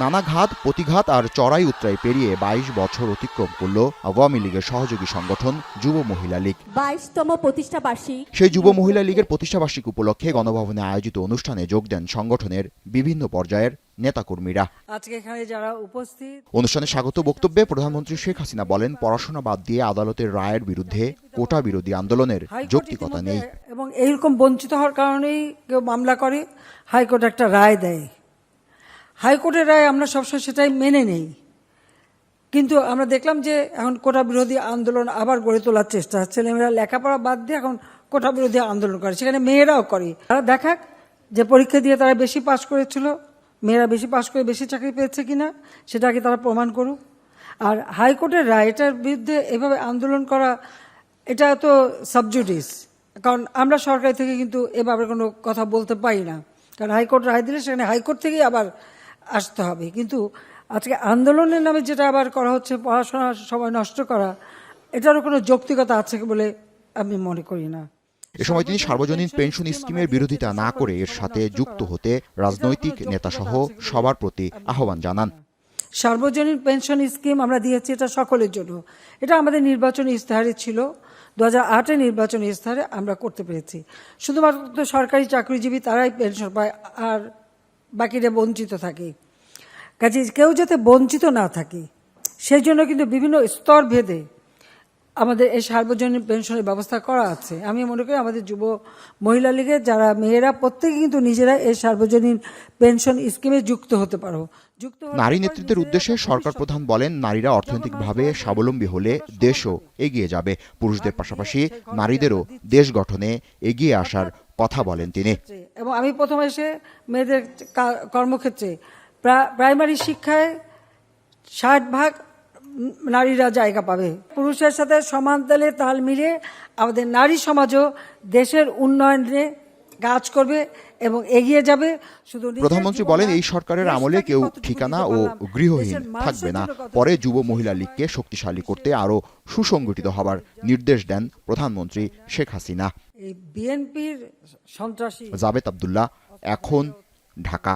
নানা ঘাত প্রতিঘাত আর চড়াই উত্তরাই পেরিয়ে বাইশ বছর অতিক্রম করল আওয়ামী লীগের সহযোগী সংগঠন যুব মহিলা লীগ। বাইশতম প্রতিষ্ঠা বার্ষিক। সেই যুব মহিলা লীগের প্রতিষ্ঠাবার্ষিক উপলক্ষে গণভবনে আয়োজিত অনুষ্ঠানে যোগ দেন সংগঠনের বিভিন্ন পর্যায়ের নেতাকর্মীরা। আজকে এখানে যারা উপস্থিত অনুষ্ঠানে স্বাগত বক্তব্যে প্রধানমন্ত্রী শেখ হাসিনা বলেন পড়াশোনা বাদ দিয়ে আদালতের রায়ের বিরুদ্ধে কোটা বিরোধী আন্দোলনের যৌক্তিকতা নেই। এবং এইরকম বঞ্চিত হওয়ার কারণেই কেউ মামলা করে হাইকোর্ট একটা রায় দেয়। হাইকোর্টের রায় আমরা সবসময় সেটাই মেনে নেই। কিন্তু আমরা দেখলাম যে এখন কোটা বিরোধী আন্দোলন আবার গড়ে তোলার চেষ্টা ছেলেমেয়েরা লেখাপড়া বাদ দিয়ে এখন কোটা বিরোধী আন্দোলন করে। সেখানে মেয়েরাও করে। তারা দেখাক যে পরীক্ষা দিয়ে তারা বেশি পাশ করেছিল। মেয়েরা বেশি পাশ করে বেশি চাকরি পেয়েছে কিনা সেটাকে তারা প্রমাণ করুক। আর হাইকোর্টের রায় এটার বিরুদ্ধে এভাবে আন্দোলন করা, এটা তো সাবজুডিস। কারণ আমরা সরকার থেকে কিন্তু এভাবে কোনো কথা বলতে পারি না। কারণ হাইকোর্ট রায় দিলে সেখানে হাইকোর্ট থেকেই আবার আসতে হবে। কিন্তু আজকে আন্দোলনের নামে যেটা আবার করা হচ্ছে পড়াশোনার সময় নষ্ট করা এটারও কোনো যৌক্তিকতা আছে বলে আমি মনে করি না। এ সময় তিনি সার্বজনীন পেনশন স্কিমের বিরোধিতা না করে এর সাথে যুক্ত হতে রাজনৈতিক নেতাসহ সবার প্রতি আহ্বান জানান। সার্বজনীন পেনশন স্কিম আমরা দিয়েছি এটা সকলের জন্য। এটা আমাদের নির্বাচনী ইস্তাহারে ছিল। দু হাজার আটের নির্বাচনী ইস্তাহারে আমরা করতে পেরেছি। শুধুমাত্র সরকারি চাকরিজীবী তারাই পেনশন পায় আর বাকিরা বঞ্চিত থাকে। কাজে কেউ যাতে বঞ্চিত না থাকে সেই জন্য কিন্তু বিভিন্ন স্তর ভেদে আমাদের এই সার্বজনীন পেনশনের ব্যবস্থা করা আছে। আমি মনে করি আমাদের যুব মহিলা লীগের যারা মেয়েরা প্রত্যেকে কিন্তু নিজেরা এই সার্বজনীন পেনশন স্কিমে যুক্ত হতে পারো। যুক্ত নারী নেতৃত্বের উদ্দেশ্যে সরকার প্রধান বলেন নারীরা অর্থনৈতিকভাবে স্বাবলম্বী হলে দেশও এগিয়ে যাবে। পুরুষদের পাশাপাশি নারীদেরও দেশ গঠনে এগিয়ে আসার কথা বলেন তিনি। এবং আমি প্রথমে এসে মেয়েদের কর্মক্ষেত্রে প্রা- প্রাইমারি শিক্ষায় ষাট ভাগ নারীরা জায়গা পাবে। পুরুষের সাথে সমান তালে তাল মিলিয়ে আমাদের নারী সমাজও দেশের উন্নয়নে কাজ করবে এবং এগিয়ে যাবে। শুধু প্রধানমন্ত্রী বলেন এই সরকারের আমলে কেউ ঠিকানা ও গৃহহীন থাকবে না। পরে যুব মহিলা লীগকে শক্তিশালী করতে আরও সুসংগঠিত হবার নির্দেশ দেন প্রধানমন্ত্রী শেখ হাসিনা। বিএনপির সন্ত্রাসী জাবেদ আবদুল্লাহ এখন ঢাকা।